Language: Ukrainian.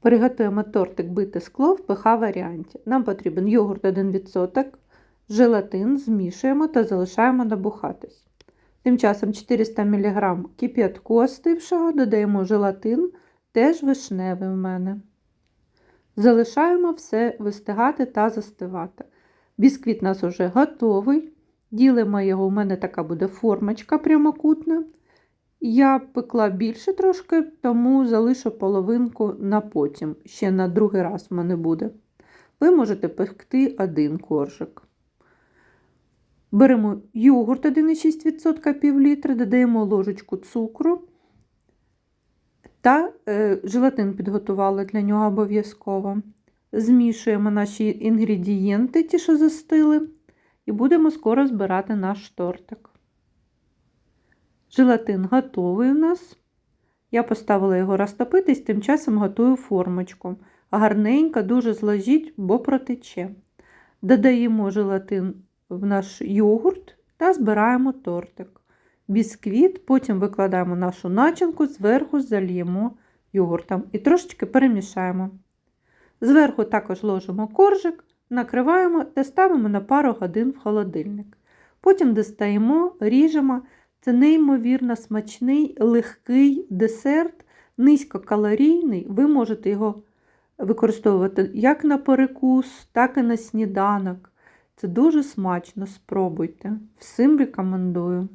Приготуємо тортик бите скло в ПХ варіанті. Нам потрібен йогурт 1%, желатин змішуємо та залишаємо набухатись. Тим часом 400 мг кип'ятку остившого додаємо желатин, теж вишневий в мене. Залишаємо все вистигати та застивати. Бісквіт у нас вже готовий. Ділимо його, у мене така буде формочка прямокутна. Я пекла більше трошки, тому залишу половинку на потім. Ще на другий раз в мене буде. Ви можете пекти один коржик. Беремо йогурт 1,6% пів літра, додаємо ложечку цукру та е, желатин підготувала для нього обов'язково. Змішуємо наші інгредієнти, ті, що застили, і будемо скоро збирати наш тортик. Желатин готовий у нас. Я поставила його розтопитись, тим часом готую формочку. Гарненько, дуже зложіть, бо протече. Додаємо желатин в наш йогурт та збираємо тортик. Бісквіт, потім викладаємо нашу начинку, зверху зальємо йогуртом і трошечки перемішаємо. Зверху також ложимо коржик, накриваємо та ставимо на пару годин в холодильник. Потім достаємо, ріжемо. Це неймовірно смачний, легкий десерт, низькокалорійний. Ви можете його використовувати як на перекус, так і на сніданок. Це дуже смачно, спробуйте. Всім рекомендую.